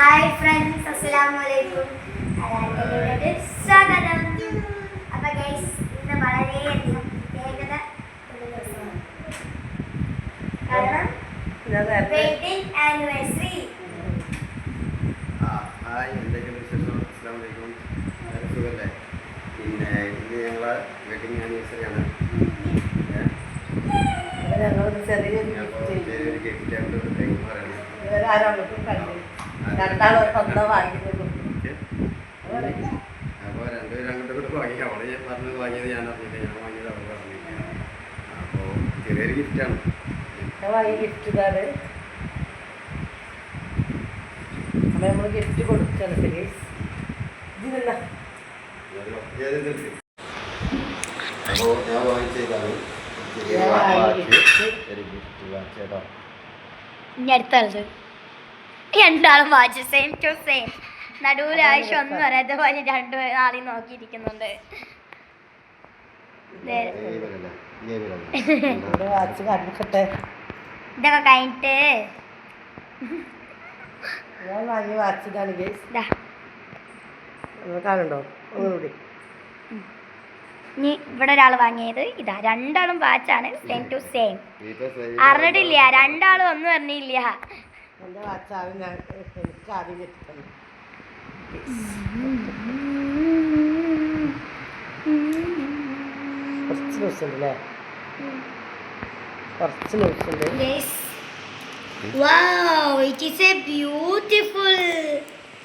Hi friends അസ്സലാമു അലൈക്കും സ്വാഗതം. അപ്പൊ ഗൈസ് ഇന്ന് വളരെയധികം വേഗത കാരണം വെഡിങ് ആനിവേഴ്സറി ആ, ഹായ്. എന്തൊക്കെയുണ്ട് വിശേഷം? അസ്സാം വലൈക്കും എല്ലാവരും സുഖല്ലേ? പിന്നെ ഇന്ന് ഞങ്ങളെ വെഡിങ് ആനിവേഴ്സറി ആണ്. ഞങ്ങളൊരു ചെറിയൊരു ഗിഫ്റ്റ് ഒരു കൈമാറാണ് ആരും വാങ്ങി അപ്പോൾ രണ്ടുപേരും അങ്ങോട്ട് ഇങ്ങോട്ടും വാങ്ങി. അവളെ ഞാൻ പറഞ്ഞത് വാങ്ങിയത് ഞാൻ അറിഞ്ഞില്ല. ഞാൻ വാങ്ങിയത് അവൾ പറഞ്ഞില്ല അപ്പോൾ ചെറിയൊരു ഗിഫ്റ്റാണ് അപ്പൊ നമ്മൾ ഗിഫ്റ്റ് കൊടുക്കണം അപ്പോൾ ഞാൻ വാങ്ങിച്ചതാണ്. വാങ്ങിയ രണ്ടാളും വാച്ച്. സെയിം ടു സെയിം നടുവിൽ ആഴ്ച ഒന്നും അറിയാത്ത പോലെ രണ്ടു ആളെയും നോക്കിയിരിക്കുന്നുണ്ട്. ഇതൊക്കെ കഴിഞ്ഞിട്ട്. ഞാൻ കാണുന്നുണ്ടോ ഒന്നുകൂടി ഇനി ഇവിടെ ഒരാൾ വാങ്ങിയത് ഇതാ. രണ്ടാളും വാച്ചാണ്. സെയിം ടു സെയിം അറിഞ്ഞിട്ടില്ല. രണ്ടാളും ഒന്നും അറിഞ്ഞില്ല. എന്റെ വാച്ചാവും ഞാൻ എനിക്ക് ആദ്യം കിട്ടുന്നത് കുറച്ച് ഉണ്ട് അല്ലേ കുറച്ച് ഉണ്ട്.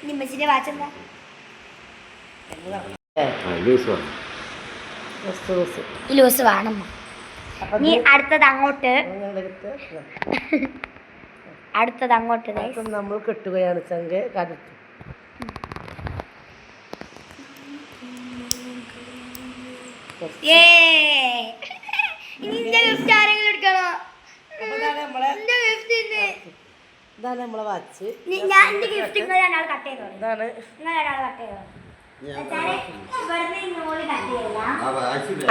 നിമ്മച്ചിന്റെ വാച്ച് എന്താ ലൂസ് വേണം അപ്പം ഇനി അടുത്തത് അങ്ങോട്ട്. അടുത്തത് അങ്ങോട്ട്. അപ്പം നമ്മൾ കെട്ടുകയാണ് ചങ്ക് കടുത്ത് ഇതാണ് നമ്മളെ ഗിഫ്റ്റ് ഇതാണ് നമ്മളെ വാച്ച്.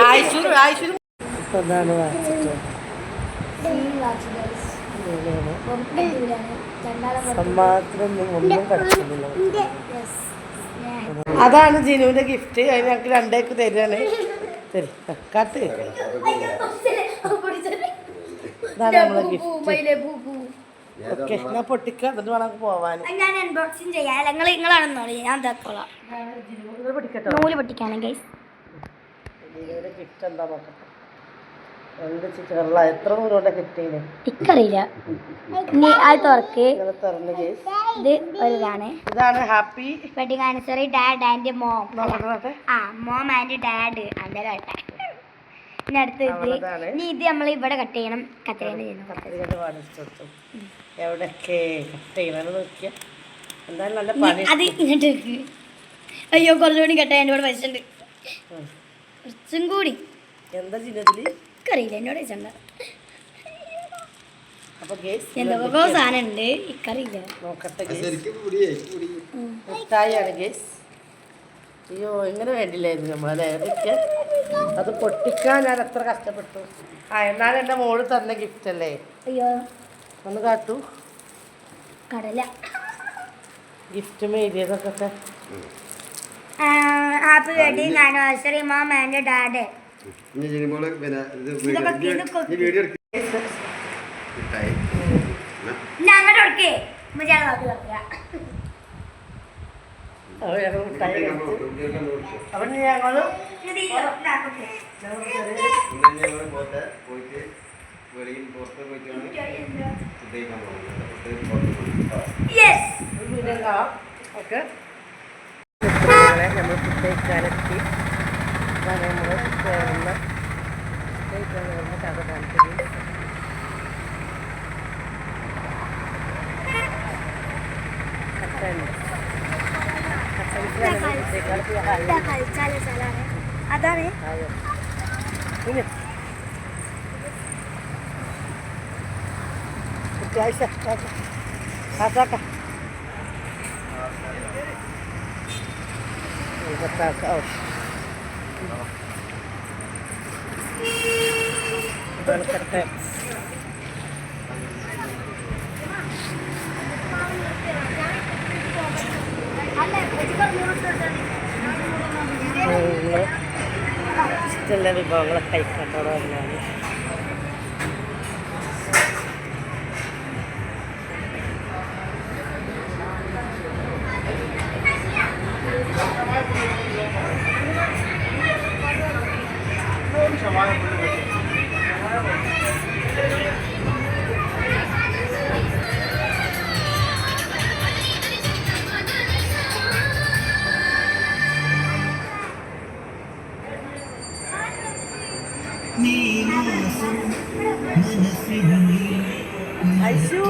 ആയിഷൂർ ആയിഷൂർ ഇതാണ്. വാച്ച് സമ്മാനത്തിനൊന്നും ഒന്നും കിടക്കുന്നില്ല അതാണ് ജിനുവിന്റെ ഗിഫ്റ്റ് അത് ഞങ്ങൾക്ക് രണ്ടേക്ക് തരാണ്. തരി. കാട്ട്. ഇതാണ് നമ്മളെ ഗിഫ്റ്റ് ഓക്കെ ഞാൻ പൊട്ടിക്കാം. എന്നിട്ട് വേണം പോവാൻ. ഞാൻ അൺബോക്സിങ് ചെയ്യാം. നിങ്ങൾ നിങ്ങളാണെന്നോ ഞാൻ പൊട്ടിക്കാണ് ഗൈസ് ഗിഫ്റ്റ് എന്താ നോക്കട്ടെ. എന്ത് എത്ര നൂറുകൊണ്ട് ഇക്കറിയില്ല. അത് തുറക്ക്. തുറന്ന് ഇത് ഒരിതാണ് ഇതാണ് happy. Wedding anniversary dad and mom നോക്കട്ടെ നോക്കട്ടെ ആ മോം ആൻഡ് ഡാഡ് കേട്ടെ. ഇനി അടുത്ത ഇത്. അവളതാണ്. ഇനി ഇത് നമ്മൾ ഇവിടെ കട്ട് ചെയ്യണം. കട്ട് നോക്കിയ. എന്തായാലും നല്ല പണി. അത് ഇങ്ങോട്ട് വെക്ക്. അയ്യോ കുറച്ചുകൂടി കട്ട് ചെയ്യാൻ ഇവിടെ. കുറച്ചും കൂടി. എന്താ ചിഹ്നത്തിൽ ഇക്കറിയില്ല എന്നോട് കേസ് എന്തൊക്കെ സാധനം ഉണ്ട് ഇക്കറിയില്ല മിഠായിയാണ് ഗേസ് അയ്യോ ഇങ്ങനെ വേണ്ടില്ലായിരുന്നു നമ്മളെ അത് പൊട്ടിക്കാൻ ഞാൻ എത്ര കഷ്ടപ്പെട്ടു. ആ എന്നാലും എന്റെ മോൾ തന്ന ഗിഫ്റ്റ് അല്ലേ? അയ്യോ. ഒന്ന് കാട്ടു. കടല. Gift മേടിയതൊക്കെ happy wedding anniversary mom and dad ഇനി ചെയ്യുമ്പോൾ പിന്നെ ഇത് വീഡിയോ നോക്കുക അപ്പോൾ ഞങ്ങൾ പോട്ടെ. പോയിട്ട് വെളിയിൽ പുറത്ത് പോയിട്ടാണ് ഫുഡ് പോകുന്നത്. ഓക്കെ. നമ്മൾ ഫുഡ് കഴിക്കാനെത്തി അതാണ് നമ്മൾ ചേർന്ന ഫുഡ് കഴിക്കാൻ വരുന്ന കഥ താല്പര്യം കട്ടൻ നിങ്ങൾ ഇഷ്ടമുള്ള വിഭവങ്ങളൊക്കെ കഴിക്കാത്തോടെ പറഞ്ഞാൽ ഐശു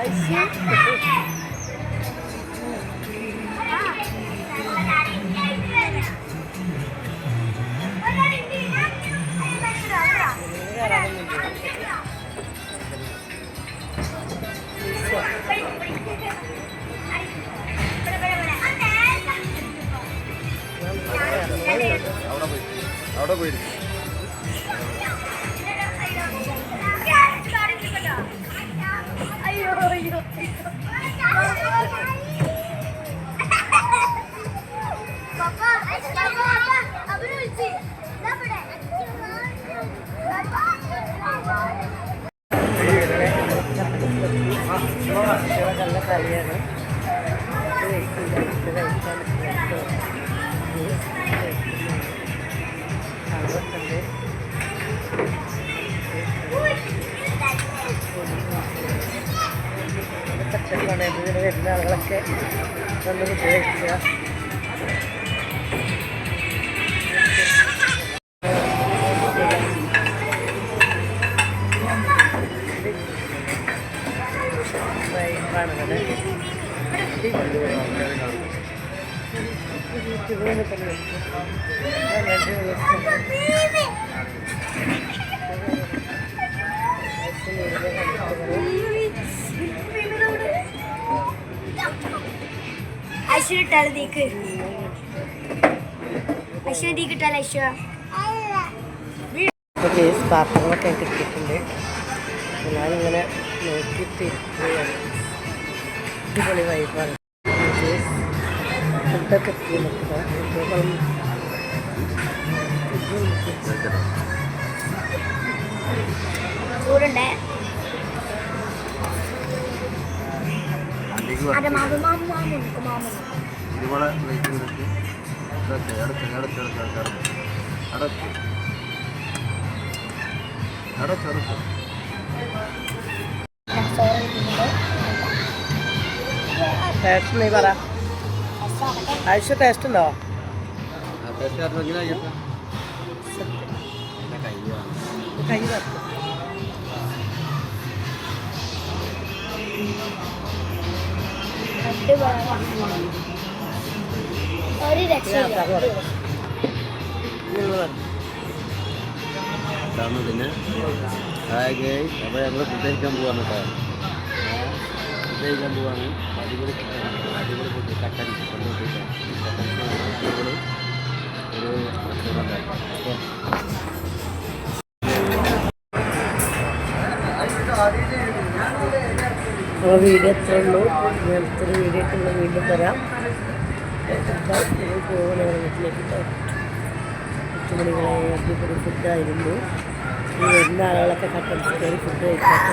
ഐശു പച്ചക്കറിയാണ് ഇതിന് വരുന്ന ആളുകളൊക്കെ നല്ലത് ഉപയോഗിക്കുക. കാണുന്നത് അശ്വ ഇട്ടാൽ തീക്ക് അശ്വ പാത്രങ്ങളൊക്കെ കിട്ടിയിട്ടുണ്ട്. ഞാനിങ്ങനെ നോക്കിയിട്ട് ഇരിക്കുകയാണ്. അടിപൊളി വൈബാണ്. ഫുഡൊക്കെ എത്തി നോക്കുക ചൂടുണ്ടേ? അതെ മാമു മാമു മാമു മാമു ഇതുപോലെ വെയിറ്റ് ചെയ്തിട്ട് അടച്ച് അടച്ച് അടച്ച് അടച്ച് അടച്ച് അടച്ച് അടച്ച് ടേസ്റ്റ് നീ പറ. ആവശ്യ ടേസ്റ്റ് ഉണ്ടോ? കൈ തട്ടും. ഒരു രക്ഷയില്ല. പിന്നെ. ഹായ് അപ്പോൾ ഞങ്ങൾ ഫുഡ് കഴിക്കാൻ പോവാണ് കേട്ടോ. കഴിക്കാൻ പോവാണ്. അടിപൊളി അടിപൊളി ഫുഡ് കട്ടൻ ചിക്കൻ അടിപൊളി. ഒരു റെസ്റ്റോറന്റ് അപ്പോൾ അപ്പോൾ വീഡിയോ എത്ര ഉള്ളൂ. ഇങ്ങനത്തെ ഒരു വീഡിയോ ഒക്കെ വീണ്ടും വരാം പോകുന്ന വീട്ടിലേക്ക് ചുമണികളെ അടിപൊളി ഫുഡായിരുന്നു ഈ വരുന്ന ആളുകളൊക്കെ കട്ടൻ ചിക്കൻ ഫുഡ് കഴിക്കാത്ത